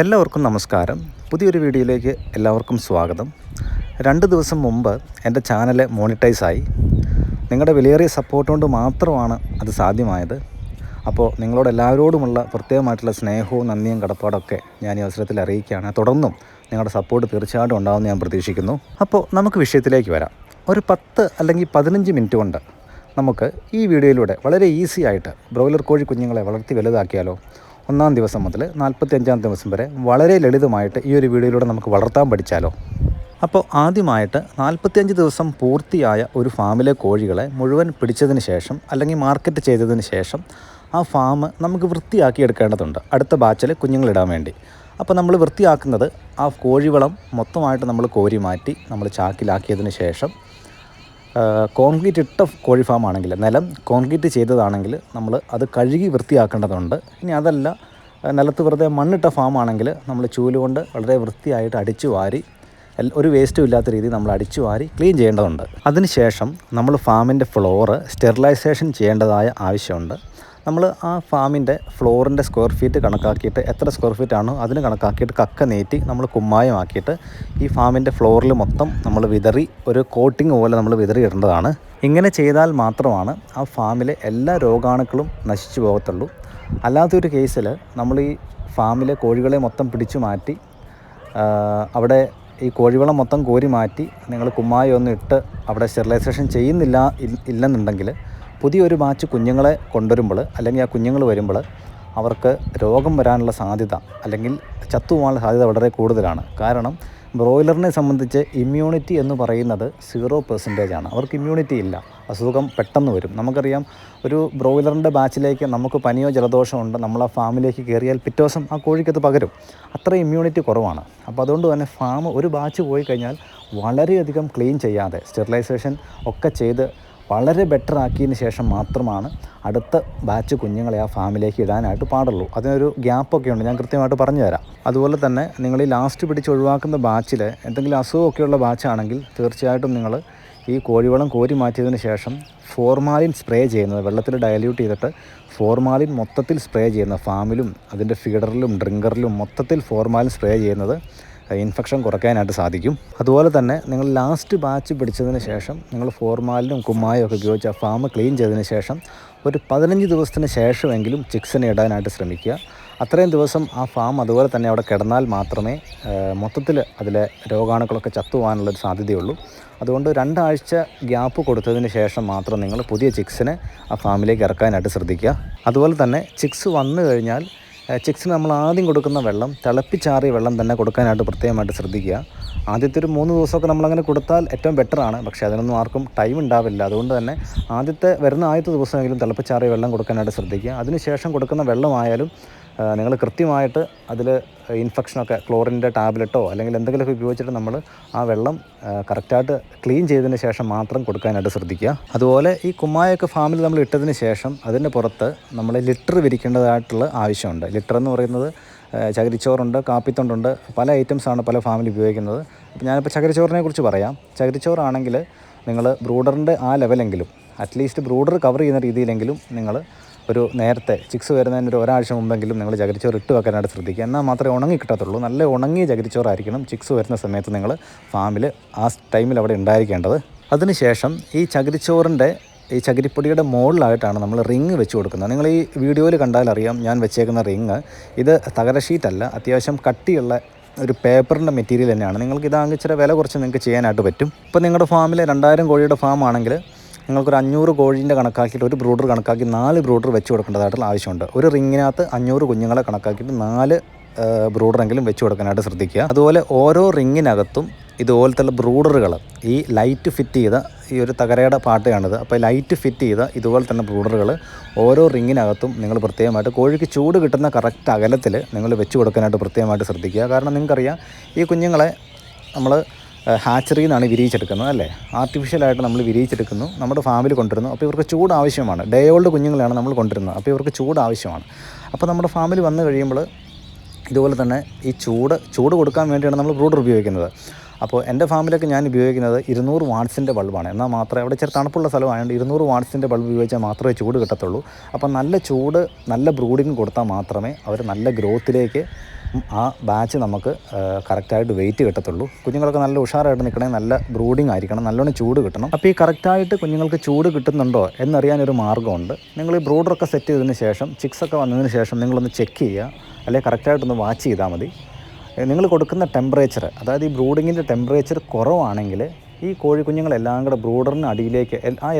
എല്ലാവർക്കും നമസ്കാരം. പുതിയൊരു വീഡിയോയിലേക്ക് എല്ലാവർക്കും സ്വാഗതം. രണ്ട് ദിവസം മുമ്പ് എന്റെ ചാനൽ മോണിറ്റൈസായി നിങ്ങളുടെ വിലയേറിയ സപ്പോർട്ട് കൊണ്ട് മാത്രമാണ് അത് സാധ്യമായത്. അപ്പോൾ നിങ്ങളോട് എല്ലാവരോടുമുള്ള പ്രത്യേകമായിട്ടുള്ള സ്നേഹവും നന്ദിയും കടപ്പാടൊക്കെ ഞാൻ ഈ അവസരത്തിൽ അറിയിക്കുകയാണ്. തുടർന്നും നിങ്ങളുടെ സപ്പോർട്ട് തീർച്ചയായിട്ടും ഉണ്ടാവുമെന്ന് ഞാൻ പ്രതീക്ഷിക്കുന്നു. അപ്പോൾ നമുക്ക് വിഷയത്തിലേക്ക് വരാം. ഒരു പത്ത് അല്ലെങ്കിൽ പതിനഞ്ച് മിനിറ്റ് കൊണ്ട് നമുക്ക് ഈ വീഡിയോയിലൂടെ വളരെ ഈസി ആയിട്ട് ബ്രോയിലർ കോഴി കുഞ്ഞുങ്ങളെ വളർത്തി വലുതാക്കിയാലോ ഒന്നാം ദിവസം മുതൽ നാൽപ്പത്തി അഞ്ചാം ദിവസം വരെ വളരെ ലളിതമായിട്ട് ഈ ഒരു വീഡിയോയിലൂടെ നമുക്ക് വളർത്താൻ പഠിച്ചാലോ? അപ്പോൾ ആദ്യമായിട്ട് നാൽപ്പത്തിയഞ്ച് ദിവസം പൂർത്തിയായ ഒരു ഫാമിലെ കോഴികളെ മുഴുവൻ പിടിച്ചതിന് ശേഷം അല്ലെങ്കിൽ മാർക്കറ്റ് ചെയ്തതിന് ശേഷം ആ ഫാം നമുക്ക് വൃത്തിയാക്കി എടുക്കേണ്ടതുണ്ട്. അടുത്ത ബാച്ചിൽ കുഞ്ഞുങ്ങളിടാൻ വേണ്ടി. അപ്പോൾ നമ്മൾ വൃത്തിയാക്കുന്നത് ആ കോഴിവളം മൊത്തമായിട്ട് നമ്മൾ കോരി മാറ്റി നമ്മൾ ചാക്കിലാക്കിയതിന് ശേഷം കോൺക്രീറ്റ് ഇട്ട കോഴി ഫാം ആണെങ്കിൽ നിലം കോൺക്രീറ്റ് ചെയ്തതാണെങ്കിൽ നമ്മൾ അത് കഴുകി വൃത്തിയാക്കേണ്ടതുണ്ട്. ഇനി അതല്ല നിലത്ത് വെറുതെ മണ്ണിട്ട ഫാം ആണെങ്കിൽ നമ്മൾ ചൂൽ കൊണ്ട് വളരെ വൃത്തിയായിട്ട് അടിച്ചു വാരി ഒരു വേസ്റ്റും ഇല്ലാത്ത രീതിയിൽ നമ്മൾ അടിച്ചു വാരി ക്ലീൻ ചെയ്യേണ്ടതുണ്ട്. അതിനുശേഷം നമ്മൾ ഫാമിന്റെ ഫ്ലോറ് സ്റ്റെറിലൈസേഷൻ ചെയ്യേണ്ടതായ ആവശ്യമുണ്ട്. നമ്മൾ ആ ഫാമിന്റെ ഫ്ലോറിന്റെ സ്ക്വയർ ഫീറ്റ് കണക്കാക്കിയിട്ട് എത്ര സ്ക്വയർ ഫീറ്റ് ആണോ അതിന് കണക്കാക്കിയിട്ട് കക്ക നീറ്റി നമ്മൾ കുമ്മായമാക്കിയിട്ട് ഈ ഫാമിന്റെ ഫ്ലോറിൽ മൊത്തം നമ്മൾ വിതറി ഒരു കോട്ടിങ് പോലെ നമ്മൾ വിതറി ഇടേണ്ടതാണ്. ഇങ്ങനെ ചെയ്താൽ മാത്രമാണ് ആ ഫാമിലെ എല്ലാ രോഗാണുക്കളും നശിച്ചു പോകത്തുള്ളൂ. അല്ലാത്തൊരു കേസിൽ നമ്മൾ ഈ ഫാമിലെ കോഴികളെ മൊത്തം പിടിച്ചു മാറ്റി അവിടെ ഈ കോഴിവളം മൊത്തം കോരി മാറ്റി നിങ്ങൾ ഒന്ന് ഇട്ട് അവിടെ സ്റ്റെറിലൈസേഷൻ ചെയ്യുന്നില്ല ഇല്ലെന്നുണ്ടെങ്കിൽ പുതിയൊരു ബാച്ച് കുഞ്ഞുങ്ങളെ കൊണ്ടുവരുമ്പോൾ അല്ലെങ്കിൽ ആ കുഞ്ഞുങ്ങൾ വരുമ്പോൾ അവർക്ക് രോഗം വരാനുള്ള സാധ്യത അല്ലെങ്കിൽ ചത്തുപോകാനുള്ള സാധ്യത വളരെ കൂടുതലാണ്. കാരണം ബ്രോയിലറിനെ സംബന്ധിച്ച് ഇമ്മ്യൂണിറ്റി എന്ന് പറയുന്നത് സീറോ പെർസെന്റേജ് ആണ്. അവർക്ക് ഇമ്മ്യൂണിറ്റി ഇല്ല. അസുഖം പെട്ടെന്ന് വരും. നമുക്കറിയാം ഒരു ബ്രോയിലറിന്റെ ബാച്ചിലേക്ക് നമുക്ക് പനിയോ ജലദോഷമോ ഉണ്ട്. നമ്മൾ ആ ഫാമിലേക്ക് കയറിയാൽ പിറ്റേ ആ കോഴിക്കത് പകരും. അത്ര ഇമ്മ്യൂണിറ്റി കുറവാണ്. അപ്പോൾ അതുകൊണ്ട് തന്നെ ഫാം ഒരു ബാച്ച് പോയി കഴിഞ്ഞാൽ വളരെയധികം ക്ലീൻ ചെയ്യാതെ സ്റ്റെറിലൈസേഷൻ ഒക്കെ ചെയ്ത് വളരെ ബെറ്റർ ആക്കിയതിന് ശേഷം മാത്രമാണ് അടുത്ത ബാച്ച് കുഞ്ഞുങ്ങളെ ആ ഫാമിലേക്ക് ഇടാനായിട്ട് പാടുള്ളൂ. അതിനൊരു ഗ്യാപ്പൊക്കെ ഉണ്ട്. ഞാൻ കൃത്യമായിട്ട് പറഞ്ഞു തരാം അതുപോലെ തന്നെ നിങ്ങൾ ഈ ലാസ്റ്റ് പിടിച്ച് ഒഴിവാക്കുന്ന ബാച്ചിൽ എന്തെങ്കിലും അസുഖമൊക്കെയുള്ള ബാച്ചാണെങ്കിൽ തീർച്ചയായിട്ടും നിങ്ങൾ ഈ കോഴിവളം കോരി മാറ്റിയതിന് ശേഷം ഫോർമാലിൻ സ്പ്രേ ചെയ്യുന്നത് വെള്ളത്തിൽ ഡയല്യൂട്ട് ചെയ്തിട്ട് ഫോർമാലിൻ മൊത്തത്തിൽ സ്പ്രേ ചെയ്യുന്നത് ഫാമിലും അതിന്റെ ഫീഡറിലും ഡ്രിങ്കറിലും മൊത്തത്തിൽ ഫോർമാലിൻ സ്പ്രേ ചെയ്യുന്നത് ഇൻഫെക്ഷൻ കുറയ്ക്കാനായിട്ട് സാധിക്കും. അതുപോലെ തന്നെ നിങ്ങൾ ലാസ്റ്റ് ബാച്ച് പിടിച്ചതിന് ശേഷം നിങ്ങൾ ഫോർമാലിനും കുമ്മായും ഒക്കെ ഉപയോഗിച്ച് ആ ഫാം ക്ലീൻ ചെയ്തതിന് ശേഷം ഒരു പതിനഞ്ച് ദിവസത്തിന് ശേഷമെങ്കിലും ചിക്സിനെ ഇടാനായിട്ട് ശ്രമിക്കുക. അത്രയും ദിവസം ആ ഫാം അതുപോലെ തന്നെ അവിടെ കിടന്നാൽ മാത്രമേ മൊത്തത്തിൽ അതിലെ രോഗാണുക്കളൊക്കെ ചത്തുപോകാനുള്ളൊരു സാധ്യതയുള്ളൂ. അതുകൊണ്ട് രണ്ടാഴ്ച ഗ്യാപ്പ് കൊടുത്തതിന് ശേഷം മാത്രം നിങ്ങൾ പുതിയ ചിക്സിനെ ആ ഫാമിലേക്ക് ഇറക്കാനായിട്ട് ശ്രദ്ധിക്കുക. അതുപോലെ തന്നെ ചിക്സ് വന്നു കഴിഞ്ഞാൽ ചിക്സിന് നമ്മൾ ആദ്യം കൊടുക്കുന്ന വെള്ളം തിളപ്പിച്ചാറിയ വെള്ളം തന്നെ കൊടുക്കാനായിട്ട് പ്രത്യേകമായിട്ട് ശ്രദ്ധിക്കുക. ആദ്യത്തെ ഒരു മൂന്ന് ദിവസമൊക്കെ നമ്മളങ്ങനെ കൊടുത്താൽ ഏറ്റവും ബെറ്ററാണ് പക്ഷേ അതിനൊന്നും ആർക്കും ടൈം ഉണ്ടാവില്ല. അതുകൊണ്ട് തന്നെ ആദ്യത്തെ വരുന്ന ആദ്യത്തെ ദിവസമെങ്കിലും തിളപ്പിച്ചാറിയ വെള്ളം കൊടുക്കാനായിട്ട് ശ്രദ്ധിക്കുക. അതിനുശേഷം കൊടുക്കുന്ന വെള്ളമായാലും നിങ്ങൾ കൃത്യമായിട്ട് അതിൽ ഇൻഫെക്ഷനൊക്കെ ക്ലോറിന്റെ ടാബ്ലറ്റോ അല്ലെങ്കിൽ എന്തെങ്കിലുമൊക്കെ ഉപയോഗിച്ചിട്ട് നമ്മൾ ആ വെള്ളം കറക്റ്റായിട്ട് ക്ലീൻ ചെയ്തതിന് ശേഷം മാത്രം കൊടുക്കാനായിട്ട് ശ്രദ്ധിക്കുക. അതുപോലെ ഈ കുമ്മായൊക്കെ ഫാമിൽ നമ്മൾ ഇട്ടതിന് ശേഷം അതിന്റെ പുറത്ത് നമ്മൾ ലിറ്റർ വിരിക്കേണ്ടതായിട്ടുള്ള ആവശ്യമുണ്ട്. ലിറ്റർ എന്ന് പറയുന്നത് ചകിരിച്ചോറുണ്ട് കാപ്പിത്തൊണ്ടുണ്ട് പല ഐറ്റംസാണ് പല ഫാമിൽ ഉപയോഗിക്കുന്നത്. അപ്പോൾ ഞാനിപ്പോൾ ചകിരിച്ചോറിനെ കുറിച്ച് പറയാം. ചകിരിച്ചോറാണെങ്കിൽ നിങ്ങൾ ബ്രൂഡറിന്റെ ആ ലെവലെങ്കിലും അറ്റ്ലീസ്റ്റ് ബ്രൂഡർ കവർ ചെയ്യുന്ന രീതിയിലെങ്കിലും നിങ്ങൾ ഒരു നേരത്തെ ചിക്സ് വരുന്നതിന് ഒരു ഒരാഴ്ച മുമ്പെങ്കിലും നിങ്ങൾ ചകിരിച്ചോറ് ഇട്ട് വെക്കാനായിട്ട് ശ്രദ്ധിക്കുക. എന്നാൽ മാത്രമേ ഉണങ്ങി കിട്ടത്തുള്ളൂ. നല്ല ഉണങ്ങിയ ചകിരിച്ചോറായിരിക്കണം ചിക്സ് വരുന്ന സമയത്ത് നിങ്ങൾ ഫാമിൽ ആ ടൈമിൽ അവിടെ ഉണ്ടായിരിക്കേണ്ടത്. അതിനുശേഷം ഈ ചകിരിച്ചോറിന്റെ ഈ ചകിരിപ്പൊടിയുടെ മുകളിലായിട്ടാണ് നമ്മൾ റിങ് വെച്ച് കൊടുക്കുന്നത്. നിങ്ങൾ ഈ വീഡിയോയിൽ കണ്ടാൽ അറിയാം ഞാൻ വെച്ചേക്കുന്ന റിങ്. ഇത് തകര ഷീറ്റല്ല അത്യാവശ്യം കട്ടിയുള്ള ഒരു പേപ്പറിന്റെ മെറ്റീരിയൽ തന്നെയാണ്. നിങ്ങൾക്ക് ഇതാണെങ്കിൽ വില കുറച്ച് നിങ്ങൾക്ക് ചെയ്യാനായിട്ട് പറ്റും. ഇപ്പോൾ നിങ്ങളുടെ ഫാമിൽ രണ്ടായിരം കോഴിയുടെ ഫാം ആണെങ്കിൽ നിങ്ങൾക്കൊരു അഞ്ഞൂറ് കോഴീന്റെ കണക്കാക്കിയിട്ട് ഒരു ബ്രൂഡർ കണക്കാക്കി നാല് ബ്രൂഡർ വെച്ച് കൊടുക്കേണ്ടതായിട്ടുള്ള ആവശ്യമുണ്ട്. ഒരു റിങ്ങിനകത്ത് അഞ്ഞൂറ് കുഞ്ഞുങ്ങളെ കണക്കാക്കിയിട്ട് നാല് ബ്രൂഡറെങ്കിലും വെച്ച് കൊടുക്കാനായിട്ട് ശ്രദ്ധിക്കുക. അതുപോലെ ഓരോ റിങ്ങിനകത്തും ഇതുപോലത്തെ ബ്രൂഡറുകൾ ഈ ലൈറ്റ് ഫിറ്റ് ചെയ്ത ഈ ഒരു തകരയുടെ പാട്ടയാണിത്. അപ്പോൾ ലൈറ്റ് ഫിറ്റ് ചെയ്ത ഇതുപോലെ തന്നെ ബ്രൂഡറുകൾ ഓരോ റിങ്ങിനകത്തും നിങ്ങൾ പ്രത്യേകമായിട്ട് കോഴിക്ക് ചൂട് കിട്ടുന്ന കറക്റ്റ് അകലത്തിൽ നിങ്ങൾ വെച്ച് കൊടുക്കാനായിട്ട് പ്രത്യേകമായിട്ട് ശ്രദ്ധിക്കുക. കാരണം നിങ്ങൾക്കറിയാം ഈ കുഞ്ഞുങ്ങളെ നമ്മൾ ഹാച്ചറിയിൽ നിന്നാണ് വിരിയിച്ചെടുക്കുന്നത് അല്ലേ? ആർട്ടിഫിഷ്യലായിട്ട് നമ്മൾ വിരിയിച്ചെടുക്കുന്നു. നമ്മുടെ ഫാമിൽ കൊണ്ടുവരുന്നു. അപ്പോൾ ഇവർക്ക് ചൂട് ആവശ്യമാണ്. ഡേ ഓൾഡ് കുഞ്ഞുങ്ങളെയാണ് നമ്മൾ കൊണ്ടുവരുന്നത്. അപ്പോൾ ഇവർക്ക് ചൂട് ആവശ്യമാണ്. അപ്പോൾ നമ്മുടെ ഫാമിൽ വന്നു കഴിയുമ്പോൾ ഇതുപോലെ തന്നെ ഈ ചൂട് ചൂട് കൊടുക്കാൻ വേണ്ടിയാണ് നമ്മൾ ബ്രൂഡർ ഉപയോഗിക്കുന്നത്. അപ്പോൾ എന്റെ ഫാമിലൊക്കെ ഞാൻ ഉപയോഗിക്കുന്നത് ഇരുന്നൂറ് വാട്ട്സിന്റെ ബൾബാണ്. എന്നാൽ മാത്രമേ അവിടെ ചെറിയ തണുപ്പുള്ള സ്ഥലമായതുകൊണ്ട് ഇരുന്നൂറ് വാട്ട്സിന്റെ ബൾബ് ഉപയോഗിച്ചാൽ മാത്രമേ ചൂട് കിട്ടത്തുള്ളൂ. അപ്പോൾ നല്ല ചൂട് നല്ല ബ്രൂഡിങ് കൊടുത്താൽ മാത്രമേ അവർ നല്ല ഗ്രോത്തിലേക്ക് ആ ബാച്ച് നമുക്ക് കറക്റ്റായിട്ട് വെയിറ്റ് കിട്ടത്തുള്ളൂ. കുഞ്ഞുങ്ങൾക്ക് നല്ല ഉഷാറായിട്ട് നിൽക്കണേ നല്ല ബ്രൂഡിംഗ് ആയിരിക്കണം നല്ലോണം ചൂട് കിട്ടണം. അപ്പോൾ ഈ കറക്റ്റായിട്ട് കുഞ്ഞുങ്ങൾക്ക് ചൂട് കിട്ടുന്നുണ്ടോ എന്നറിയാനൊരു മാർഗമുണ്ട്. നിങ്ങൾ ഈ ബ്രൂഡറൊക്കെ സെറ്റ് ചെയ്തതിന് ശേഷം ചിക്സൊക്കെ വന്നതിന് ശേഷം നിങ്ങളൊന്ന് ചെക്ക് ചെയ്യുക. അല്ലെങ്കിൽ കറക്റ്റായിട്ടൊന്ന് വാച്ച് ചെയ്താൽ മതി. നിങ്ങൾ കൊടുക്കുന്ന ടെമ്പറേച്ചർ അതായത് ഈ ബ്രൂഡിങ്ങിന്റെ ടെമ്പറേച്ചർ കുറവാണെങ്കിൽ ഈ കോഴിക്കുഞ്ഞുങ്ങളെല്ലാം കൂടെ ബ്രൂഡറിന് അടിയിലേക്ക് ആ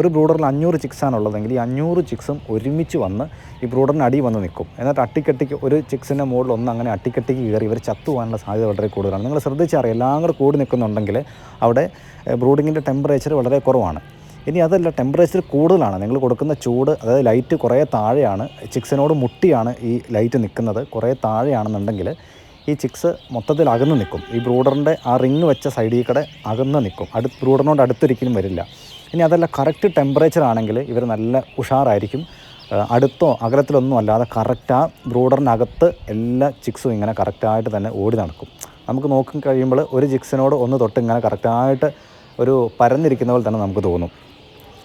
ഒരു ബ്രൂഡറിൽ അഞ്ഞൂറ് ചിക്സാണ് ഉള്ളതെങ്കിൽ ഈ അഞ്ഞൂറ് ചിക്സും ഒരുമിച്ച് വന്ന് ഈ ബ്രൂഡറിന് അടി വന്ന് നിൽക്കും. എന്നിട്ട് അട്ടിക്കട്ടിക്ക് ഒരു ചിക്സിന്റെ മുകളിൽ ഒന്ന് അങ്ങനെ അട്ടിക്കട്ടിക്ക് കയറി ഇവർ ചത്തുപോകാനുള്ള സാധ്യത വളരെ കൂടുതലാണ്. നിങ്ങൾ ശ്രദ്ധിച്ചറിയാം എല്ലാം കൂടെ കൂടി നിൽക്കുന്നുണ്ടെങ്കിൽ അവിടെ ബ്രൂഡിങ്ങിന്റെ ടെമ്പറേച്ചർ വളരെ കുറവാണ്. ഇനി അതല്ല ടെമ്പറേച്ചർ കൂടുതലാണ്. നിങ്ങൾ കൊടുക്കുന്ന ചൂട് അതായത് ലൈറ്റ് കുറേ താഴെയാണ് ചിക്സിനോട് മുട്ടിയാണ് ഈ ലൈറ്റ് നിൽക്കുന്നത്. കുറേ താഴെയാണെന്നുണ്ടെങ്കിൽ ഈ ചിക്സ് മൊത്തത്തിൽ അകന്ന് നിൽക്കും. ഈ ബ്രൂഡറിന്റെ ആ റിങ് വെച്ച സൈഡിൽ കൂടെ അകന്ന് നിൽക്കും. അടുത്ത് ബ്രൂഡറിനോട് അടുത്തൊരിക്കലും വരില്ല. ഇനി അതല്ല കറക്റ്റ് ടെമ്പറേച്ചർ ആണെങ്കിൽ ഇവർ നല്ല ഉഷാറായിരിക്കും. അടുത്തോ അകലത്തിലൊന്നും അല്ലാതെ കറക്റ്റ് ആ ബ്രൂഡറിനകത്ത് എല്ലാ ചിക്സും ഇങ്ങനെ കറക്റ്റായിട്ട് തന്നെ ഓടി നടക്കും. നമുക്ക് നോക്കി കഴിയുമ്പോൾ ഒരു ചിക്സിനോട് ഒന്ന് തൊട്ട് ഇങ്ങനെ കറക്റ്റായിട്ട് ഒരു പരന്നിരിക്കുന്ന പോലെ തന്നെ നമുക്ക് തോന്നും.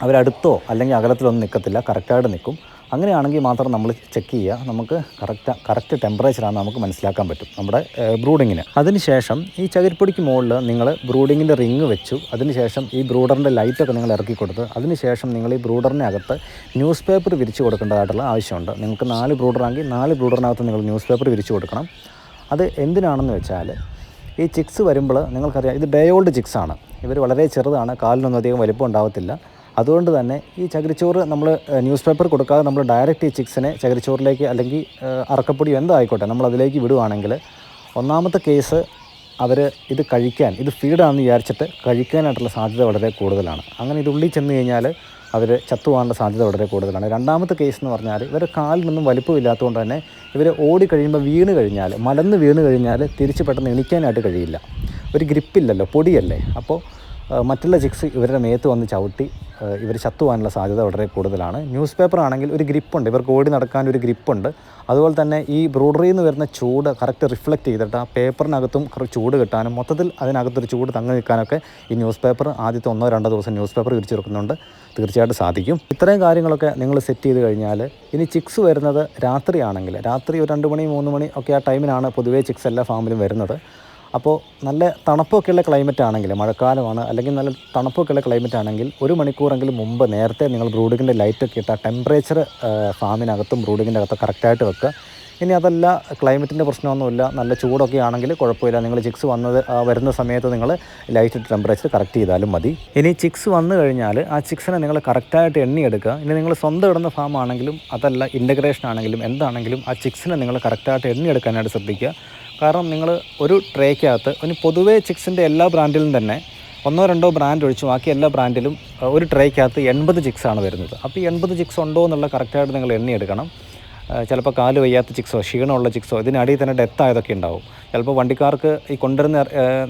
അവരടുത്തോ അല്ലെങ്കിൽ അകലത്തിലൊന്നും നിൽക്കത്തില്ല കറക്റ്റായിട്ട് നിൽക്കും. അങ്ങനെയാണെങ്കിൽ മാത്രം നമ്മൾ ചെക്ക് ചെയ്യുക. നമുക്ക് കറക്റ്റ് കറക്റ്റ് ടെമ്പറേച്ചറാണ് നമുക്ക് മനസ്സിലാക്കാൻ പറ്റും നമ്മുടെ ബ്രൂഡിങ്ങിന് അതിനുശേഷം ഈ ചകിരിപ്പൊടിക്ക് മുകളിൽ നിങ്ങൾ ബ്രൂഡിങ്ങിന്റെ റിങ് വെച്ചു. അതിനുശേഷം ഈ ബ്രൂഡറിന്റെ ലൈറ്റൊക്കെ നിങ്ങൾ ഇറക്കി കൊടുത്ത് അതിനുശേഷം നിങ്ങൾ ഈ ബ്രൂഡറിന്റെ അകത്ത് ന്യൂസ് പേപ്പർ വിരിച്ചു കൊടുക്കേണ്ടതായിട്ടുള്ള ആവശ്യമുണ്ട്. നിങ്ങൾക്ക് നാല് ബ്രൂഡറാണെങ്കിൽ നാല് ബ്രൂഡറിനകത്ത് നിങ്ങൾ ന്യൂസ് പേപ്പർ വിരിച്ചു കൊടുക്കണം. അത് എന്തിനാണെന്ന് വെച്ചാൽ ഈ ചിക്സ് വരുമ്പോൾ നിങ്ങൾക്കറിയാം ഇത് ഡേ ഓൾഡ് ചിക്സാണ് ഇവർ വളരെ ചെറുതാണ് കാലിനൊന്നും അധികം വലിപ്പം ഉണ്ടാവത്തില്ല. അതുകൊണ്ട് തന്നെ ഈ ചകിരിച്ചോറ് നമ്മൾ ന്യൂസ് പേപ്പർ കൊടുക്കാതെ നമ്മൾ ഡയറക്റ്റ് ഈ ചിക്സിനെ ചകിരിച്ചോറിലേക്ക് അല്ലെങ്കിൽ അറക്കപ്പൊടിയോ എന്തായിക്കോട്ടെ നമ്മൾ അതിലേക്ക് വിടുവാണെങ്കിൽ ഒന്നാമത്തെ കേസ് അവർ ഇത് കഴിക്കാൻ ഇത് ഫീഡാണെന്ന് വിചാരിച്ചിട്ട് കഴിക്കാനായിട്ടുള്ള സാധ്യത വളരെ കൂടുതലാണ്. അങ്ങനെ ഇത് ഉള്ളിൽ ചെന്ന് കഴിഞ്ഞാൽ അവർ ചത്തുപോകാനുള്ള സാധ്യത വളരെ കൂടുതലാണ്. രണ്ടാമത്തെ കേസ് എന്ന് പറഞ്ഞാൽ ഇവരുടെ കാലിനൊന്നും വലിപ്പമില്ലാത്തതുകൊണ്ട് തന്നെ ഇവർ ഓടി കഴിയുമ്പോൾ വീണ് കഴിഞ്ഞാൽ മലന്ന് വീണ് കഴിഞ്ഞാൽ തിരിച്ച് പെട്ടെന്ന് എണിക്കാനായിട്ട് കഴിയില്ല. ഒരു ഗ്രിപ്പില്ലല്ലോ പൊടിയല്ലേ? അപ്പോൾ മറ്റുള്ള ചിക്സ് ഇവരുടെ മേത്ത് വന്ന് ചവിട്ടി ഇവർ ചത്തുവാനുള്ള സാധ്യത വളരെ കൂടുതലാണ്. ന്യൂസ് പേപ്പർ ആണെങ്കിൽ ഒരു ഗ്രിപ്പുണ്ട് ഇവർക്ക് ഓടി നടക്കാൻ ഒരു ഗ്രിപ്പുണ്ട് അതുപോലെ തന്നെ ഈ ബ്രോഡറിയിൽ നിന്ന് വരുന്ന ചൂട് കറക്റ്റ് റിഫ്ലക്റ്റ് ചെയ്തിട്ട് ആ പേപ്പറിനകത്തും ചൂട് കിട്ടാനും മൊത്തത്തിൽ അതിനകത്തൊരു ചൂട് തങ്ങി നിൽക്കാനൊക്കെ ഈ ന്യൂസ് പേപ്പർ ആദ്യത്തെ ഒന്നോ രണ്ടോ ദിവസം ന്യൂസ് പേപ്പർ വിരിച്ചു വെക്കുന്നുണ്ട് തീർച്ചയായിട്ടും സാധിക്കും. ഇത്രയും കാര്യങ്ങളൊക്കെ നിങ്ങൾ സെറ്റ് ചെയ്ത് കഴിഞ്ഞാൽ ഇനി ചിക്സ് വരുന്നത് രാത്രിയാണെങ്കിൽ രാത്രി ഒരു രണ്ട് മണി മൂന്ന് മണി ഒക്കെ ആ ടൈമിനാണ് പൊതുവേ ചിക്സ് എല്ലാ ഫാമിലും വരുന്നത്. അപ്പോൾ നല്ല തണുപ്പൊക്കെയുള്ള ക്ലൈമറ്റ് ആണെങ്കിൽ മഴക്കാലമാണ് അല്ലെങ്കിൽ നല്ല തണുപ്പൊക്കെയുള്ള ക്ലൈമറ്റ് ആണെങ്കിൽ ഒരു മണിക്കൂറെങ്കിലും മുമ്പ് നേരത്തെ നിങ്ങൾ ബ്രൂഡിങ്ങിന്റെ ലൈറ്റൊക്കെ ഇട്ട ടെമ്പറേച്ചർ ഫാമിനകത്തും ബ്രൂഡിങ്ങിന്റെ അകത്തും കറക്റ്റായിട്ട് വെക്കുക. ഇനി അതല്ല ക്ലൈമറ്റിന്റെ പ്രശ്നമൊന്നുമില്ല. നല്ല ചൂടൊക്കെ ആണെങ്കിൽ കുഴപ്പമില്ല. നിങ്ങൾ ചിക്സ് വന്നത് വരുന്ന സമയത്ത് നിങ്ങൾ ലൈറ്റ് ടെമ്പറേച്ചർ കറക്റ്റ് ചെയ്താലും മതി. ഇനി ചിക്സ് വന്നു കഴിഞ്ഞാൽ ആ ചിക്സിനെ നിങ്ങൾ കറക്റ്റായിട്ട് എണ്ണിയെടുക്കുക. ഇനി നിങ്ങൾ സ്വന്തം ഇടുന്ന ഫാം ആണെങ്കിലും അതല്ല ഇന്റഗ്രേഷൻ ആണെങ്കിലും എന്താണെങ്കിലും ആ ചിക്സിനെ നിങ്ങൾ കറക്റ്റായിട്ട് എണ്ണിയെടുക്കാനായിട്ട് ശ്രദ്ധിക്കുക. കാരണം നിങ്ങൾ ഒരു ട്രേക്കകത്ത് ഇനി പൊതുവേ ചിക്സിന്റെ എല്ലാ ബ്രാൻഡിലും തന്നെ ഒന്നോ രണ്ടോ ബ്രാൻഡ് ഒഴിച്ച് ബാക്കി എല്ലാ ബ്രാൻഡിലും ഒരു ട്രേക്കകത്ത് എൺപത് ചിക്സാണ് വരുന്നത്. അപ്പോൾ ഈ എൺപത് ചിക്സ് ഉണ്ടോ എന്നുള്ള കറക്റ്റായിട്ട് നിങ്ങൾ എണ്ണിയെടുക്കണം. ചിലപ്പോൾ കാൽ വയ്യാത്ത ചിക്സോ ക്ഷീണമുള്ള ചിക്സോ ഇതിനടിയിൽ തന്നെ ഡെത്ത് ആയതൊക്കെ ഉണ്ടാവും. ചിലപ്പോൾ വണ്ടിക്കാർക്ക് ഈ കൊണ്ടുവരുന്ന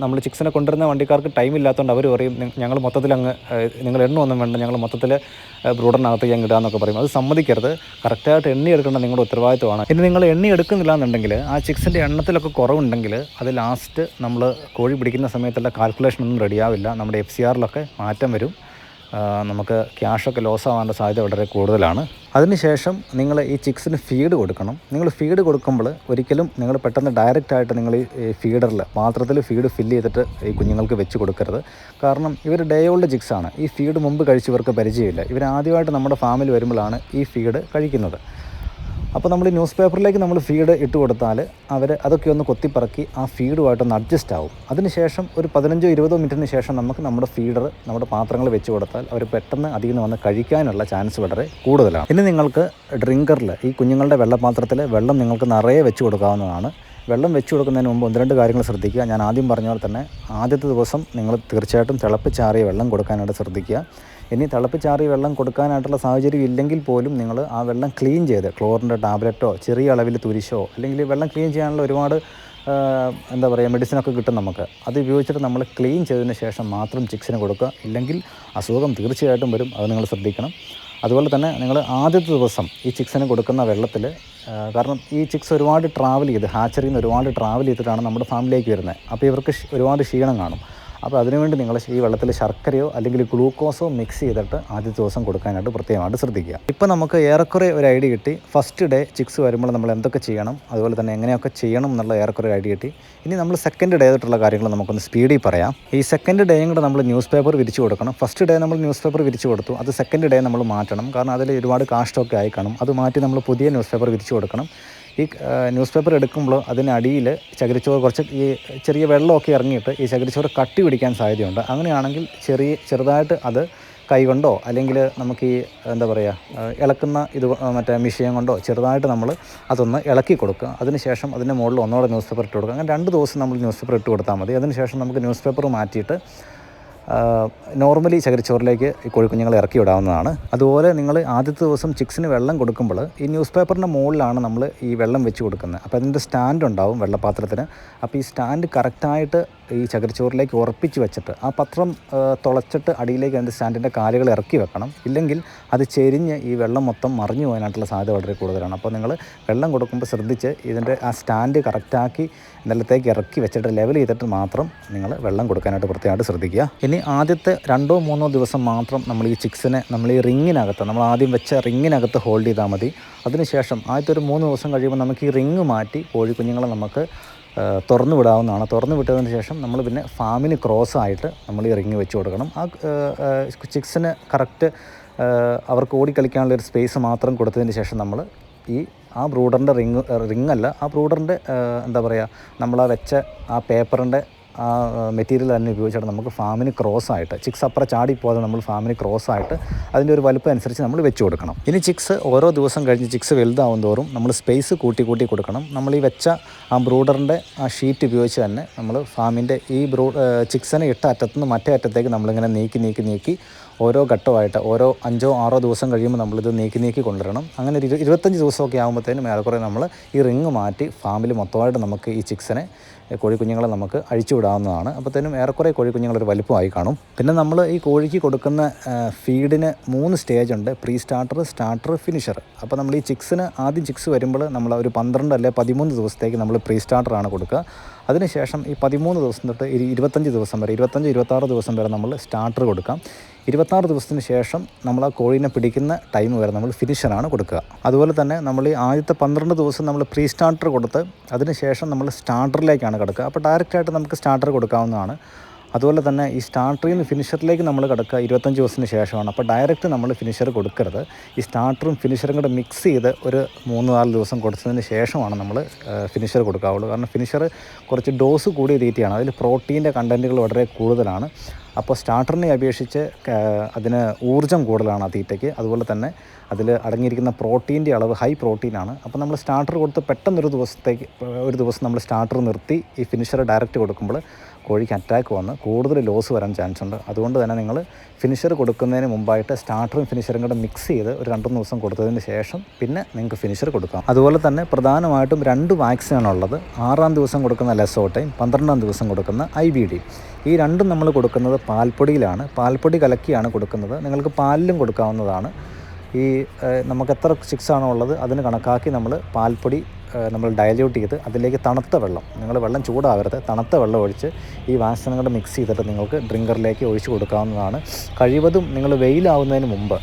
നമ്മൾ ചിക്സിനെ കൊണ്ടുവരുന്ന വണ്ടിക്കാർക്ക് ടൈം ഇല്ലാത്തതുകൊണ്ട് അവർ പറയും ഞങ്ങൾ മൊത്തത്തിൽ അങ്ങ് നിങ്ങൾ എണ്ണ ഒന്നും വേണ്ട ഞങ്ങൾ മൊത്തത്തിൽ ബ്രൂഡറിനകത്ത് ഞാൻ ഇടാന്നൊക്കെ പറയും. അത് സമ്മതിക്കരുത്. കറക്റ്റായിട്ട് എണ്ണി എടുക്കേണ്ട നിങ്ങളുടെ ഉത്തരവാദിത്വമാണ്. ഇനി നിങ്ങൾ എണ്ണി എടുക്കുന്നില്ല എന്നുണ്ടെങ്കിൽ ആ ചിക്സിന്റെ എണ്ണത്തിലൊക്കെ കുറവുണ്ടെങ്കിൽ അത് ലാസ്റ്റ് നമ്മൾ കോഴി പിടിക്കുന്ന സമയത്തുള്ള കാൽക്കുലേഷൻ ഒന്നും റെഡിയാവില്ല നമ്മുടെ എഫ് സി ആറിലൊക്കെ മാറ്റം വരും. നമുക്ക് ക്യാഷൊക്കെ ലോസ് ആവാനുള്ള സാധ്യത വളരെ കൂടുതലാണ്. അതിനുശേഷം നിങ്ങൾ ഈ ചിക്സിന് ഫീഡ് കൊടുക്കണം. നിങ്ങൾ ഫീഡ് കൊടുക്കുമ്പോൾ ഒരിക്കലും നിങ്ങൾ പെട്ടെന്ന് ഡയറക്റ്റ് ആയിട്ട് നിങ്ങൾ ഈ ഫീഡറിൽ പാത്രത്തിൽ ഫീഡ് ഫില്ല് ചെയ്തിട്ട് ഈ കുഞ്ഞുങ്ങൾക്ക് വെച്ച് കൊടുക്കരുത്. കാരണം ഇവർ ഡേ ഓൾഡ് ചിക്സാണ് ഈ ഫീഡ് മുമ്പ് കഴിച്ചവർക്ക് പരിചയമില്ല. ഇവർ ആദ്യമായിട്ട് നമ്മുടെ ഫാമിൽ വരുമ്പോഴാണ് ഈ ഫീഡ് കഴിക്കുന്നത്. അപ്പോൾ നമ്മൾ ന്യൂസ് പേപ്പറിലേക്ക് നമ്മൾ ഫീഡ് ഇട്ട് കൊടുത്താൽ അവർ അതൊക്കെ ഒന്ന് കൊത്തിപ്പറക്കി ആ ഫീഡുമായിട്ടൊന്ന് അഡ്ജസ്റ്റ് ആവും. അതിനുശേഷം ഒരു പതിനഞ്ചോ ഇരുപതോ മിനിറ്റിന് ശേഷം നമുക്ക് നമ്മുടെ ഫീഡർ നമ്മുടെ പാത്രങ്ങൾ വെച്ച് കൊടുത്താൽ അവർ പെട്ടെന്ന് അതിൽ നിന്ന് വന്ന് കഴിക്കാനുള്ള ചാൻസ് വളരെ കൂടുതലാണ്. ഇനി നിങ്ങൾക്ക് ഡ്രിങ്കറിൽ ഈ കുഞ്ഞുങ്ങളുടെ വെള്ളപാത്രത്തിൽ വെള്ളം നിങ്ങൾക്ക് നിറയെ വെച്ച് കൊടുക്കാവുന്നതാണ്. വെള്ളം വെച്ച് കൊടുക്കുന്നതിന് മുമ്പ് ഒന്ന് രണ്ട് കാര്യങ്ങൾ ശ്രദ്ധിക്കുക. ഞാൻ ആദ്യം പറഞ്ഞ പോലെ തന്നെ ആദ്യത്തെ ദിവസം നിങ്ങൾ തീർച്ചയായിട്ടും തിളപ്പിച്ചാറിയ വെള്ളം കൊടുക്കാനായിട്ട് ശ്രദ്ധിക്കുക. ഇനി തിളപ്പിച്ചാറി വെള്ളം കൊടുക്കാനായിട്ടുള്ള സാഹചര്യം ഇല്ലെങ്കിൽ പോലും നിങ്ങൾ ആ വെള്ളം ക്ലീൻ ചെയ്ത് ക്ലോറിന്റെ ടാബ്ലറ്റോ ചെറിയ അളവിൽ തുരിശോ അല്ലെങ്കിൽ വെള്ളം ക്ലീൻ ചെയ്യാനുള്ള ഒരുപാട് എന്താ പറയുക മെഡിസിനൊക്കെ കിട്ടും നമുക്ക്. അത് ഉപയോഗിച്ചിട്ട് നമ്മൾ ക്ലീൻ ചെയ്തതിന് ശേഷം മാത്രം ചിക്സിന് കൊടുക്കുക. ഇല്ലെങ്കിൽ അസുഖം തീർച്ചയായിട്ടും വരും. അത് നിങ്ങൾ ശ്രദ്ധിക്കണം. അതുപോലെ തന്നെ നിങ്ങൾ ആദ്യത്തെ ദിവസം ഈ ചിക്സിന് കൊടുക്കുന്ന വെള്ളത്തിൽ കാരണം ഈ ചിക്സ് ഒരുപാട് ട്രാവൽ ചെയ്ത് ഹാച്ചറിയിൽ നിന്ന് ഒരുപാട് ട്രാവൽ ചെയ്തിട്ടാണ് നമ്മുടെ ഫാമിലിയിലേക്ക് വരുന്നത്. അപ്പോൾ ഇവർക്ക് ഒരുപാട് ക്ഷീണം കാണും. അപ്പോൾ അതിനുവേണ്ടി നിങ്ങൾ ഈ വെള്ളത്തിൽ ശർക്കരയോ അല്ലെങ്കിൽ ഗ്ലൂക്കോസോ മിക്സ് ചെയ്തിട്ട് ആദ്യത്തെ ദിവസം കൊടുക്കാനായിട്ട് പ്രത്യേകമായിട്ട് ശ്രദ്ധിക്കുക. ഇപ്പോൾ നമുക്ക് ഏറെക്കുറെ ഒരു ഐഡിയ കിട്ടി. ഫസ്റ്റ് ഡേ ചിക്സ് വരുമ്പോൾ നമ്മൾ എന്തൊക്കെ ചെയ്യണം അതുപോലെ തന്നെ എങ്ങനെയൊക്കെ ചെയ്യണം എന്നുള്ള ഏറെക്കുറെ ഐഡിയ കിട്ടി. ഇനി നമ്മൾ സെക്കൻഡ് ഡേ ആയിട്ടുള്ള കാര്യങ്ങൾ നമുക്കൊന്ന് സ്പീഡിൽ പറയാം. ഈ സെക്കൻഡ് ഡേയും കൂടെ നമ്മൾ ന്യൂസ് പേപ്പർ വിരിച്ചു കൊടുക്കണം. ഫസ്റ്റ് ഡേ നമ്മൾ ന്യൂസ് പേപ്പർ വിരിച്ചു കൊടുത്തു. അത് സെക്കൻഡ് ഡേ നമ്മൾ മാറ്റണം. കാരണം അതിൽ ഒരുപാട് കാഷ്ടമൊക്കെ ആയി കാണും. അത് മാറ്റി നമ്മൾ പുതിയ ന്യൂസ് പേപ്പർ വിരിച്ചു കൊടുക്കണം. ഈ ന്യൂസ് പേപ്പർ എടുക്കുമ്പോൾ അതിനടിയിൽ ചകിരിച്ചോറ് കുറച്ച് ഈ ചെറിയ വെള്ളമൊക്കെ ഇറങ്ങിയിട്ട് ഈ ചകിരിച്ചോറ് കട്ടി പിടിക്കാൻ സാധ്യതയുണ്ട്. അങ്ങനെയാണെങ്കിൽ ചെറിയ ചെറുതായിട്ട് അത് കൈകൊണ്ടോ അല്ലെങ്കിൽ നമുക്ക് ഈ എന്താ പറയുക ഇളക്കുന്ന ഇത് മറ്റേ മിഷീൻ കൊണ്ടോ ചെറുതായിട്ട് നമ്മൾ അതൊന്ന് ഇളക്കി കൊടുക്കുക. അതിനുശേഷം അതിന്റെ മുകളിൽ ഒന്നോടെ ന്യൂസ് പേപ്പർ ഇട്ട് കൊടുക്കുക. അങ്ങനെ രണ്ട് ദിവസം നമ്മൾ ന്യൂസ് പേപ്പർ ഇട്ട് കൊടുത്താൽ മതി. അതിനുശേഷം നമുക്ക് ന്യൂസ് പേപ്പർ മാറ്റിയിട്ട് നോർമലി ചകിരിച്ചോറിലേക്ക് ഈ കോഴിക്കുഞ്ഞുങ്ങളെ ഇറക്കി വിടാവുന്നതാണ്. അതുപോലെ നിങ്ങൾ ആദ്യത്തെ ദിവസം ചിക്സിന് വെള്ളം കൊടുക്കുമ്പോൾ ഈ ന്യൂസ് പേപ്പറിന്റെ മുകളിലാണ് നമ്മൾ ഈ വെള്ളം വെച്ച് കൊടുക്കുന്നത്. അപ്പോൾ അതിന്റെ സ്റ്റാൻഡ് ഉണ്ടാവും വെള്ളപാത്രത്തിന്. അപ്പോൾ ഈ സ്റ്റാൻഡ് കറക്റ്റായിട്ട് ഈ ചകിരിച്ചോറിലേക്ക് ഉറപ്പിച്ച് വെച്ചിട്ട് ആ പത്രം തുളച്ചിട്ട് അടിയിലേക്ക് അതിന്റെ സ്റ്റാൻഡിന്റെ കാലുകൾ ഇറക്കി വെക്കണം. ഇല്ലെങ്കിൽ അത് ചെരിഞ്ഞ് ഈ വെള്ളം മൊത്തം മറിഞ്ഞു പോകാനായിട്ടുള്ള സാധ്യത വളരെ കൂടുതലാണ്. അപ്പോൾ നിങ്ങൾ വെള്ളം കൊടുക്കുമ്പോൾ ശ്രദ്ധിച്ച് ഇതിന്റെ ആ സ്റ്റാൻഡ് കറക്റ്റാക്കി നിലത്തേക്ക് ഇറക്കി വെച്ചിട്ട് ലെവൽ ചെയ്തിട്ട് മാത്രം നിങ്ങൾ വെള്ളം കൊടുക്കാനായിട്ട് പ്രത്യേകമായിട്ട് ശ്രദ്ധിക്കുക. ഇനി ആദ്യത്തെ രണ്ടോ മൂന്നോ ദിവസം മാത്രം നമ്മൾ ഈ ചിക്സിനെ നമ്മൾ ഈ റിങ്ങിനകത്ത് നമ്മൾ ആദ്യം വെച്ച റിങ്ങിനകത്ത് ഹോൾഡ് ചെയ്താൽ മതി. അതിനുശേഷം ആദ്യത്തെ ഒരു മൂന്ന് ദിവസം കഴിയുമ്പോൾ നമുക്ക് ഈ റിങ് മാറ്റി കോഴിക്കുഞ്ഞുങ്ങളെ നമുക്ക് തുറന്നു വിടാവുന്നതാണ്. തുറന്നു വിട്ടതിന് ശേഷം നമ്മൾ പിന്നെ ഫാമിന് ക്രോസ് ആയിട്ട് നമ്മൾ ഈ റിങ് വെച്ച് കൊടുക്കണം. ആ ചിക്സിന് കറക്റ്റ് അവർക്ക് ഓടിക്കളിക്കാനുള്ള ഒരു സ്പേസ് മാത്രം കൊടുത്തതിന് ശേഷം നമ്മൾ ഈ ആ ബ്രൂഡറിന്റെ റിങ് റിങ് അല്ല ആ ബ്രൂഡറിന്റെ എന്താ പറയുക നമ്മൾ ആ വെച്ച ആ പേപ്പറിന്റെ ആ മെറ്റീരിയൽ തന്നെ ഉപയോഗിച്ചിട്ട് നമുക്ക് ഫാമിന് ക്രോസ് ആയിട്ട് ചിക്സ് അപ്പുറ ചാടിപ്പോകാതെ നമ്മൾ ഫാമിന് ക്രോസ് ആയിട്ട് അതിന്റെ ഒരു വലുപ്പം അനുസരിച്ച് നമ്മൾ വെച്ച് കൊടുക്കണം. ഇനി ചിക്സ് ഓരോ ദിവസം കഴിഞ്ഞ് ചിക്സ് വലുതാവും തോറും നമ്മൾ സ്പേസ് കൂട്ടി കൂട്ടി കൊടുക്കണം. നമ്മൾ ഈ വെച്ച ആ ബ്രൂഡറിന്റെ ആ ഷീറ്റ് ഉപയോഗിച്ച് തന്നെ നമ്മൾ ഫാമിന്റെ ഈ ബ്രൂ ചിക്സിനെ ഇട്ട അറ്റത്തുനിന്ന് മറ്റേ അറ്റത്തേക്ക് നമ്മളിങ്ങനെ നീക്കി നീക്കി നീക്കി ഓരോ ഘട്ടമായിട്ട് ഓരോ അഞ്ചോ ആറോ ദിവസം കഴിയുമ്പോൾ നമ്മളിത് നീക്കി നീക്കി കൊണ്ടുവരണം. അങ്ങനെ ഒരു ഇരു- ഇരുപത്തഞ്ച് ദിവസമൊക്കെ ആകുമ്പോഴത്തേനും ഏറെക്കുറെ നമ്മൾ ഈ റിങ് മാറ്റി ഫാമിൽ മൊത്തമായിട്ട് നമുക്ക് ഈ ചിക്സിനെ കോഴിക്കുഞ്ഞുങ്ങളെ നമുക്ക് അഴിച്ചുവിടാവുന്നതാണ് അപ്പോഴത്തേനും ഏറെക്കുറെ കോഴിക്കുഞ്ഞുങ്ങളൊരു വലിപ്പമായി കാണും. പിന്നെ നമ്മൾ ഈ കോഴിക്ക് കൊടുക്കുന്ന ഫീഡിന് മൂന്ന് സ്റ്റേജ് ഉണ്ട്. പ്രീ സ്റ്റാർട്ടർ സ്റ്റാർട്ടർ ഫിനിഷർ അപ്പോൾ നമ്മൾ ഈ ചിക്സിന് ആദ്യം ചിക്സ് വരുമ്പോൾ നമ്മൾ ഒരു പന്ത്രണ്ട് അല്ലെ പതിമൂന്ന് ദിവസത്തേക്ക് നമ്മൾ പ്രീ സ്റ്റാർട്ടറാണ് കൊടുക്കുക. അതിനുശേഷം ഈ പതിമൂന്ന് ദിവസം തൊട്ട് ഇരു- ഇരുപത്തഞ്ച് ദിവസം വരെ ഇരുപത്തഞ്ച് ഇരുപത്താറ് ദിവസം വരെ നമ്മൾ സ്റ്റാർട്ടർ കൊടുക്കാം. ഇരുപത്താറ് ദിവസത്തിന് ശേഷം നമ്മൾ ആ കോഴീനെ പിടിക്കുന്ന ടൈം വരെ നമ്മൾ ഫിനിഷറാണ് കൊടുക്കുക. അതുപോലെ തന്നെ നമ്മൾ ഈ ആദ്യത്തെ പന്ത്രണ്ട് ദിവസം നമ്മൾ പ്രീ സ്റ്റാർട്ടർ കൊടുത്ത് അതിനുശേഷം നമ്മൾ സ്റ്റാർട്ടറിലേക്കാണ് കിടക്കുക. അപ്പോൾ ഡയറക്റ്റായിട്ട് നമുക്ക് സ്റ്റാർട്ടർ കൊടുക്കാവുന്നതാണ്. അതുപോലെ തന്നെ ഈ സ്റ്റാർട്ടറിൽ നിന്ന് ഫിനിഷറിലേക്ക് നമ്മൾ കിടക്കുക ഇരുപത്തഞ്ച് ദിവസത്തിന് ശേഷമാണ്. അപ്പോൾ ഡയറക്റ്റ് നമ്മൾ ഫിനിഷർ കൊടുക്കരുത്. ഈ സ്റ്റാർട്ടറും ഫിനിഷറും കൂടെ മിക്സ് ചെയ്ത് ഒരു മൂന്ന് നാല് ദിവസം കൊടുത്തതിന് ശേഷമാണ് നമ്മൾ ഫിനിഷർ കൊടുക്കാവുള്ളൂ. കാരണം ഫിനിഷർ കുറച്ച് ഡോസ് കൂടിയ തീറ്റയാണ്. അതിൽ പ്രോട്ടീന്റെ കണ്ടന്റുകൾ വളരെ കൂടുതലാണ്. അപ്പോൾ സ്റ്റാർട്ടറിനെ അപേക്ഷിച്ച് അതിന് ഊർജം കൂടുതലാണ് ആ തീറ്റയ്ക്ക്. അതുപോലെ തന്നെ അതിൽ അടങ്ങിയിരിക്കുന്ന പ്രോട്ടീന്റെ അളവ് ഹൈ പ്രോട്ടീനാണ് അപ്പോൾ നമ്മൾ സ്റ്റാർട്ടർ കൊടുത്ത് പെട്ടെന്നൊരു ദിവസത്തേക്ക് ഒരു ദിവസം നമ്മൾ സ്റ്റാർട്ടർ നിർത്തി ഈ ഫിനിഷർ ഡയറക്റ്റ് കൊടുക്കുമ്പോൾ കോഴിക്ക് അറ്റാക്ക് വന്ന് കൂടുതൽ ലോസ് വരാൻ ചാൻസ് ഉണ്ട്. അതുകൊണ്ട് തന്നെ നിങ്ങൾ ഫിനിഷർ കൊടുക്കുന്നതിന് മുമ്പായിട്ട് സ്റ്റാർട്ടറും ഫിനിഷറും കൂടെ മിക്സ് ചെയ്ത് ഒരു രണ്ടുമൂന്ന് ദിവസം കൊടുത്തതിന് ശേഷം പിന്നെ നിങ്ങൾക്ക് ഫിനിഷർ കൊടുക്കാം. അതുപോലെ തന്നെ പ്രധാനമായിട്ടും രണ്ട് വാക്സിനാണ് ഉള്ളത്. ആറാം ദിവസം കൊടുക്കുന്ന ലെസോട്ടയും പന്ത്രണ്ടാം ദിവസം കൊടുക്കുന്ന ഐ ബി ഡി ഈ രണ്ടും നമ്മൾ കൊടുക്കുന്നത് പാൽപ്പൊടിയിലാണ്. പാൽപ്പൊടി കലക്കിയാണ് കൊടുക്കുന്നത്. നിങ്ങൾക്ക് പാലിലും കൊടുക്കാവുന്നതാണ്. ഈ നമുക്ക് എത്ര ചിക്സ് ആണോ ഉള്ളത്? അതിന് കണക്കാക്കി നമ്മൾ പാൽപ്പൊടി നമ്മൾ ഡയല്യൂട്ട് ചെയ്ത് അതിലേക്ക് തണുത്ത വെള്ളം നിങ്ങൾ വെള്ളം ചൂടാവരുത് തണുത്ത വെള്ളം ഒഴിച്ച് ഈ വാക്സിനും കൂടെ മിക്സ് ചെയ്തിട്ട് നിങ്ങൾക്ക് ഡ്രിങ്കറിലേക്ക് ഒഴിച്ചു കൊടുക്കാവുന്നതാണ്. കഴിവതും നിങ്ങൾ വെയിലാവുന്നതിന് മുമ്പ്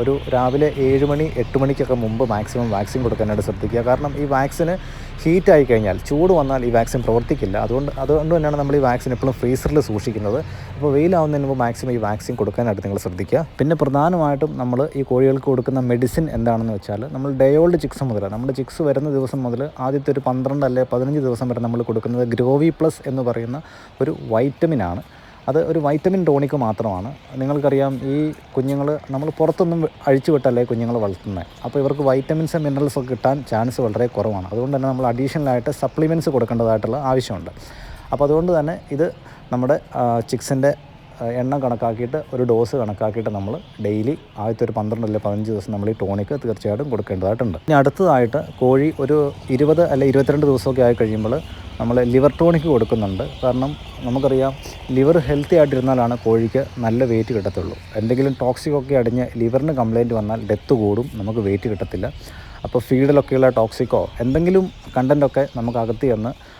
ഒരു രാവിലെ ഏഴ് മണി എട്ട് മണിക്കൊക്കെ മുമ്പ് മാക്സിമം വാക്സിൻ കൊടുക്കാനായിട്ട് ശ്രദ്ധിക്കുക. കാരണം ഈ വാക്സിന് ഹീറ്റായി കഴിഞ്ഞാൽ ചൂട് വന്നാൽ ഈ വാക്സിൻ പ്രവർത്തിക്കില്ല. അതുകൊണ്ട് അതുകൊണ്ട് തന്നെയാണ് നമ്മൾ ഈ വാക്സിൻ എപ്പോഴും ഫ്രീസറിൽ സൂക്ഷിക്കുന്നത്. അപ്പോൾ വെയിലാവുന്നതിന് മുമ്പ് മാക്സിമം ഈ വാക്സിൻ കൊടുക്കാനായിട്ട് നിങ്ങൾ ശ്രദ്ധിക്കുക. പിന്നെ പ്രധാനമായിട്ടും നമ്മൾ ഈ കോഴികൾക്ക് കൊടുക്കുന്ന മെഡിസിൻ എന്താണെന്ന് വെച്ചാൽ നമ്മൾ ഡേ ഓൾഡ് ചിക്സ് മുതൽ നമ്മുടെ ചിക്സ് വരുന്ന ദിവസം മുതൽ ആദ്യത്തെ ഒരു പന്ത്രണ്ട് അല്ലെ പതിനഞ്ച് ദിവസം വരെ നമ്മൾ കൊടുക്കുന്നത് ഗ്രോവി പ്ലസ് എന്ന് പറയുന്ന ഒരു വൈറ്റമിനാണ്. അത് ഒരു വൈറ്റമിൻ ടോണിക്ക് മാത്രമാണ്. നിങ്ങൾക്കറിയാം ഈ കുഞ്ഞുങ്ങൾ നമ്മൾ പുറത്തൊന്നും അഴിച്ചു വിട്ടല്ലേ കുഞ്ഞുങ്ങൾ വളർത്തുന്നത് അപ്പോൾ ഇവർക്ക് വൈറ്റമിൻസ് മിനറൽസ് ഒക്കെ കിട്ടാൻ ചാൻസ് വളരെ കുറവാണ്. അതുകൊണ്ട് തന്നെ നമ്മൾ അഡീഷണലായിട്ട് സപ്ലിമെന്റ്സ് കൊടുക്കേണ്ടതായിട്ടുള്ള ആവശ്യമുണ്ട്. അപ്പോൾ അതുകൊണ്ട് തന്നെ ഇത് നമ്മുടെ ചിക്സിന്റെ എണ്ണം കണക്കാക്കിയിട്ട് ഒരു ഡോസ് കണക്കാക്കിയിട്ട് നമ്മൾ ഡെയിലി ആദ്യത്തെ ഒരു പന്ത്രണ്ട് അല്ലെങ്കിൽ പതിനഞ്ച് ദിവസം നമ്മൾ ഈ ടോണിക്ക് തീർച്ചയായിട്ടും കൊടുക്കേണ്ടതായിട്ടുണ്ട്. ഇനി അടുത്തതായിട്ട് കോഴി ഒരു ഇരുപത് അല്ലെ ഇരുപത്തിരണ്ട് ദിവസമൊക്കെ ആയി കഴിയുമ്പോൾ നമ്മൾ ലിവർ ടോണിക്ക് കൊടുക്കുന്നുണ്ട്. കാരണം നമുക്കറിയാം ലിവർ ഹെൽത്തി ആയിട്ടിരുന്നാലാണ് കോഴിക്ക് നല്ല വെയിറ്റ് കിട്ടത്തുള്ളൂ. എന്തെങ്കിലും ടോക്സിക് ഒക്കെ അടിഞ്ഞ് ലിവറിന് കംപ്ലയിന്റ് വന്നാൽ ഡെത്ത് കൂടും നമുക്ക് വെയിറ്റ് കിട്ടത്തില്ല. അപ്പോൾ ഫീഡിലൊക്കെയുള്ള ടോക്സിക്കോ എന്തെങ്കിലും കണ്ടന്റൊക്കെ അകത്തി ചെന്ന് ആ,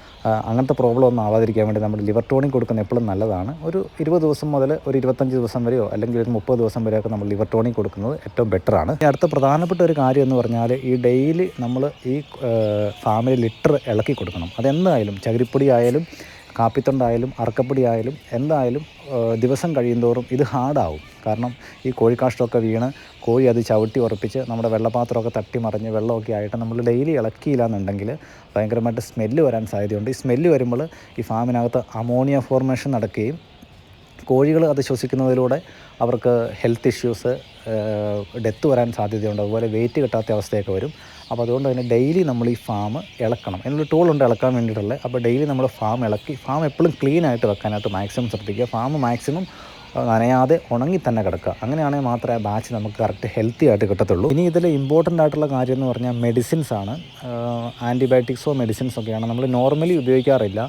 അങ്ങനത്തെ പ്രോബ്ലം ഒന്നും ആവാതിരിക്കാൻ വേണ്ടി നമ്മൾ ലിവർ ടോണിക് കൊടുക്കുന്നത് എപ്പോഴും നല്ലതാണ്. ഒരു ഇരുപത് ദിവസം മുതൽ ഒരു ഇരുപത്തഞ്ച് ദിവസം വരെയോ അല്ലെങ്കിൽ ഒരു മുപ്പത് ദിവസം വരെയൊക്കെ നമ്മൾ ലിവർ ടോണിക് കൊടുക്കുന്നത് ഏറ്റവും ബെറ്ററാണ് ഇനി അടുത്ത പ്രധാനപ്പെട്ട ഒരു കാര്യം എന്ന് പറഞ്ഞാൽ ഈ ഡെയിലി നമ്മൾ ഈ ഫാമിലി ലിറ്റർ ഇളക്കി കൊടുക്കണം. അതെന്തായാലും ചകിരിപ്പൊടി ആയാലും കാപ്പിത്തൊണ്ടായാലും അറക്കപ്പൊടി ആയാലും എന്തായാലും ദിവസം കഴിയുന്തോറും ഇത് ഹാർഡാവും. കാരണം ഈ കോഴിക്കാഷ്ടമൊക്കെ വീണ് കോഴി അത് ചവിട്ടി ഉറപ്പിച്ച് നമ്മുടെ വെള്ളപാത്രമൊക്കെ തട്ടി മറിഞ്ഞ് വെള്ളമൊക്കെ ആയിട്ട് നമ്മൾ ഡെയിലി ഇളക്കിയില്ല എന്നുണ്ടെങ്കിൽ ഭയങ്കരമായിട്ട് സ്മെല്ല് വരാൻ സാധ്യതയുണ്ട്. ഈ സ്മെല്ല് വരുമ്പോൾ ഈ ഫാമിനകത്ത് അമോണിയ ഫോർമേഷൻ നടക്കുകയും കോഴികൾ അത് ശ്വസിക്കുന്നതിലൂടെ അവർക്ക് ഹെൽത്ത് ഇഷ്യൂസ് ഡെത്ത് വരാൻ സാധ്യതയുണ്ട്. അതുപോലെ വെയിറ്റ് കിട്ടാത്ത അവസ്ഥയൊക്കെ വരും. അപ്പോൾ അതുകൊണ്ട് തന്നെ ഡെയിലി നമ്മൾ ഈ ഫാം ഇളക്കണം. അതിനൊരു ടൂളുണ്ട് ഇളക്കാൻ വേണ്ടിയിട്ടുള്ളത്. അപ്പോൾ ഡെയിലി നമ്മൾ ഫാം ഇളക്കി ഫാം എപ്പോഴും ക്ലീൻ ആയിട്ട് വെക്കാനായിട്ട് മാക്സിമം ശ്രദ്ധിക്കുക. ഫാം മാക്സിമം നനയാതെ ഉണങ്ങി തന്നെ കിടക്കുക. അങ്ങനെയാണെങ്കിൽ മാത്രമേ ബാച്ച് നമുക്ക് കറക്റ്റ് ഹെൽത്തി ആയിട്ട് കിട്ടത്തുള്ളൂ. ഇനി ഇതിൽ ഇമ്പോർട്ടന്റ് ആയിട്ടുള്ള കാര്യം എന്ന് പറഞ്ഞാൽ മെഡിസിൻസ് ആണ്. ആന്റിബയോട്ടിക്സോ മെഡിസിൻസോ ഒക്കെയാണ് നമ്മൾ നോർമലി ഉപയോഗിക്കാറില്ല.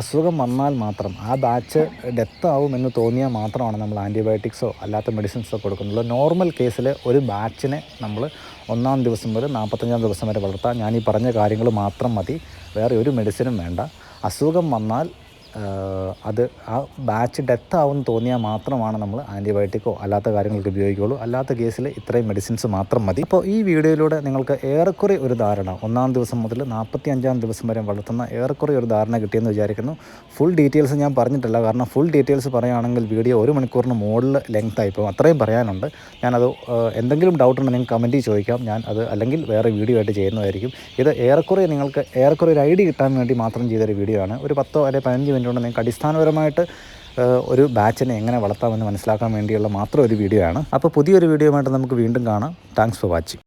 അസുഖം വന്നാൽ മാത്രം ആ ബാച്ച് ഡെത്ത് ആവും എന്ന് തോന്നിയാൽ മാത്രമാണ് നമ്മൾ ആന്റിബയോട്ടിക്സോ അല്ലാത്ത മെഡിസിൻസോ കൊടുക്കുന്നുള്ളൂ നോർമൽ കേസിൽ ഒരു ബാച്ചിനെ നമ്മൾ ഒന്നാം ദിവസം മുതൽ നാൽപ്പത്തഞ്ചാം ദിവസം വരെ വളർത്താം ഞാൻ ഈ പറഞ്ഞ കാര്യങ്ങൾ മാത്രം മതി. വേറെ ഒരു മെഡിസിനും വേണ്ട. അസുഖം വന്നാൽ അത് ആ ബാച്ച് ഡെത്ത് ആവുമെന്ന് തോന്നിയാൽ മാത്രമാണ് നമ്മൾ ആന്റിബയോട്ടിക്കോ അല്ലാത്ത കാര്യങ്ങൾക്ക് ഉപയോഗിക്കുകയുള്ളൂ. അല്ലാത്ത കേസിൽ ഇത്രയും മെഡിസിൻസ് മാത്രം മതി. ഇപ്പോൾ ഈ വീഡിയോയിലൂടെ നിങ്ങൾക്ക് ഏറെക്കുറെ ഒരു ധാരണ ഒന്നാം ദിവസം മുതൽ നാൽപ്പത്തി അഞ്ചാം ദിവസം വരെ വളർത്തുന്ന ഏറെക്കുറെ ഒരു ധാരണ കിട്ടിയെന്ന് വിചാരിക്കുന്നു. ഫുൾ ഡീറ്റെയിൽസ് ഞാൻ പറഞ്ഞിട്ടില്ല. കാരണം ഫുൾ ഡീറ്റെയിൽസ് പറയുകയാണെങ്കിൽ വീഡിയോ ഒരു മണിക്കൂറിന് മുകളിൽ ലെങ്ത് ആയിപ്പോൾ അത്രയും പറയാനുണ്ട്. ഞാനത് എന്തെങ്കിലും ഡൗട്ട് ഉണ്ടെങ്കിൽ നിങ്ങൾക്ക് കമന്റിൽ ചോദിക്കാം. ഞാൻ അത് അല്ലെങ്കിൽ വേറെ വീഡിയോ ആയിട്ട് ചെയ്യുന്നതായിരിക്കും. ഇത് ഏറെക്കുറെ നിങ്ങൾക്ക് ഏറെക്കുറെ ഒരു ഐഡിയ കിട്ടാൻ വേണ്ടി മാത്രം ചെയ്തൊരു വീഡിയോ ആണ്. ഒരു പത്തോ അല്ലെങ്കിൽ പതിനഞ്ച് മിനിറ്റ് കൊണ്ട് നിങ്ങൾക്ക് അടിസ്ഥാനപരമായിട്ട് ഒരു ബാച്ചിനെ എങ്ങനെ വളർത്താമെന്ന് മനസ്സിലാക്കാൻ വേണ്ടിയുള്ള മാത്രം ഒരു വീഡിയോ ആണ് അപ്പോൾ പുതിയൊരു വീഡിയോ ആയിട്ട് നമുക്ക് വീണ്ടും കാണാം. Thanks for watching